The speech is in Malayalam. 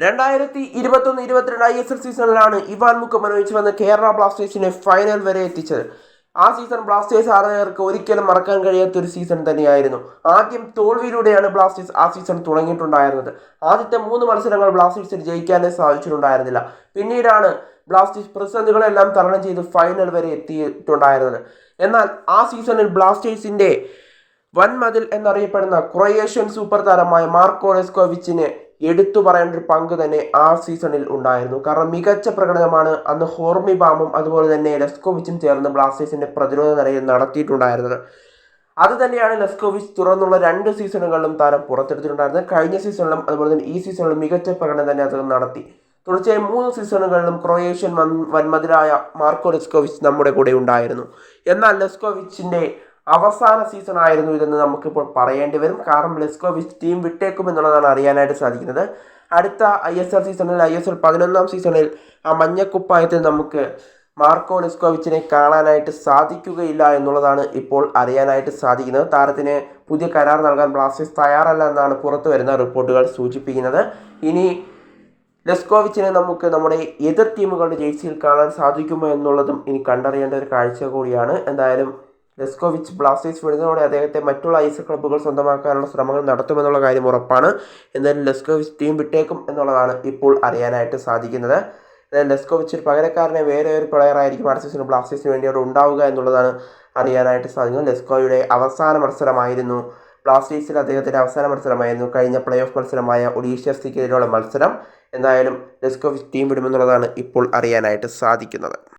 രണ്ടായിരത്തി ഇരുപത്തൊന്ന് ഇരുപത്തിരണ്ട് ഐ എസ് എൽ സീസണിലാണ് ഇവാൻ മുക്കമനോവിച്ച് വന്ന് കേരള ബ്ലാസ്റ്റേഴ്സിനെ ഫൈനൽ വരെ എത്തിച്ചത്. ആ സീസൺ ബ്ലാസ്റ്റേഴ്സ് ആരാധകർക്ക് ഒരിക്കലും മറക്കാൻ കഴിയാത്ത ഒരു സീസൺ തന്നെയായിരുന്നു. ആദ്യം തോൽവിയിലൂടെയാണ് ബ്ലാസ്റ്റേഴ്സ് ആ സീസൺ തുടങ്ങിയിട്ടുണ്ടായിരുന്നത്. ആദ്യത്തെ മൂന്ന് മത്സരങ്ങൾ ബ്ലാസ്റ്റേഴ്സിന് ജയിക്കാനേ സാധിച്ചിട്ടുണ്ടായിരുന്നില്ല. പിന്നീടാണ് ബ്ലാസ്റ്റേഴ്സ് പ്രതിസന്ധികളെല്ലാം തരണം ചെയ്ത് ഫൈനൽ വരെ എത്തിയിട്ടുണ്ടായിരുന്നത്. എന്നാൽ ആ സീസണിൽ ബ്ലാസ്റ്റേഴ്സിന്റെ വൻമതിൽ എന്നറിയപ്പെടുന്ന ക്രൊയേഷ്യൻ സൂപ്പർ താരമായ മാർക്കോ ലെസ്കോവിച്ചിന് എടുത്തു പറയേണ്ട ഒരു പങ്ക് തന്നെ ആ സീസണിൽ ഉണ്ടായിരുന്നു. കാരണം മികച്ച പ്രകടനമാണ് അന്ന് ഹോർമി ഹോർമിബാമും അതുപോലെ തന്നെ ലെസ്കോവിച്ചും ചേർന്ന് ബ്ലാസ്റ്റേഴ്സിന്റെ പ്രതിരോധ നിരയിൽ നടത്തിയിട്ടുണ്ടായിരുന്നത്. അത് തന്നെയാണ് ലെസ്കോവിച്ച് തുറന്നുള്ള രണ്ട് സീസണുകളിലും താരം പുറത്തെടുത്തിട്ടുണ്ടായിരുന്നത്. കഴിഞ്ഞ സീസണിലും അതുപോലെ തന്നെ ഈ സീസണിലും മികച്ച പ്രകടനം തന്നെ അദ്ദേഹം നടത്തി. തുടർച്ചയായി മൂന്ന് സീസണുകളിലും ക്രൊയേഷ്യൻ വൻ വന്മതിരായ മാർക്കോ ലെസ്കോവിച്ച് നമ്മുടെ കൂടെ ഉണ്ടായിരുന്നു. എന്നാൽ ലെസ്കോവിച്ചിന്റെ അവസാന സീസൺ ആയിരുന്നു ഇതെന്ന് നമുക്കിപ്പോൾ പറയേണ്ടി വരും. കാരണം ലെസ്കോവിച്ച് ടീം വിട്ടേക്കും എന്നുള്ളതാണ് അറിയാനായിട്ട് സാധിക്കുന്നത്. അടുത്ത ഐ എസ് എൽ സീസണിൽ ഐ എസ് എൽ പതിനൊന്നാം സീസണിൽ ആ മഞ്ഞക്കുപ്പായത്തിൽ നമുക്ക് മാർക്കോ ലെസ്കോവിച്ചിനെ കാണാനായിട്ട് സാധിക്കുകയില്ല എന്നുള്ളതാണ് ഇപ്പോൾ അറിയാനായിട്ട് സാധിക്കുന്നത്. താരത്തിന് പുതിയ കരാർ നൽകാൻ ബ്ലാസ്റ്റേഴ്സ് തയ്യാറല്ല എന്നാണ് പുറത്തു വരുന്ന റിപ്പോർട്ടുകൾ സൂചിപ്പിക്കുന്നത്. ഇനി ലെസ്കോവിച്ചിനെ നമുക്ക് നമ്മുടെ എതിർ ടീമുകളുടെ ജേഴ്സിയിൽ കാണാൻ സാധിക്കുമോ എന്നുള്ളതും ഇനി കണ്ടറിയേണ്ട ഒരു കാഴ്ച കൂടിയാണ്. എന്തായാലും ലെസ്കോവിച്ച് ബ്ലാസ്റ്റേഴ്സ് വിടുന്നതോടെ അദ്ദേഹത്തെ മറ്റുള്ള ഐസ് ക്ലബ്ബുകൾ സ്വന്തമാക്കാനുള്ള ശ്രമങ്ങൾ നടത്തുമെന്നുള്ള കാര്യം ഉറപ്പാണ്. എന്തായാലും ലെസ്കോവിച്ച് ടീം വിട്ടേക്കും എന്നുള്ളതാണ് ഇപ്പോൾ അറിയാനായിട്ട് സാധിക്കുന്നത്. അതായത് ലെസ്കോവിച്ച് പകരക്കാരനെ വേറെ ഒരു പ്ലെയർ ആയിരിക്കും അടുത്ത സീസൺ ബ്ലാസ്റ്റേഴ്സിന് വേണ്ടി അവിടെ ഉണ്ടാവുക എന്നുള്ളതാണ് അറിയാനായിട്ട് സാധിക്കുന്നത്. ലെസ്കോയുടെ അവസാന മത്സരമായിരുന്നു. ബ്ലാസ്റ്റേഴ്സിൽ അദ്ദേഹത്തിന്റെ അവസാന മത്സരമായിരുന്നു. കഴിഞ്ഞ പ്ലേ ഓഫ് മത്സരമായ ഒഡീഷ സിക്കെതിരെയുള്ള മത്സരം. എന്തായാലും ലെസ്കോവിച്ച് ടീം വിടുമെന്നുള്ളതാണ് ഇപ്പോൾ അറിയാനായിട്ട് സാധിക്കുന്നത്.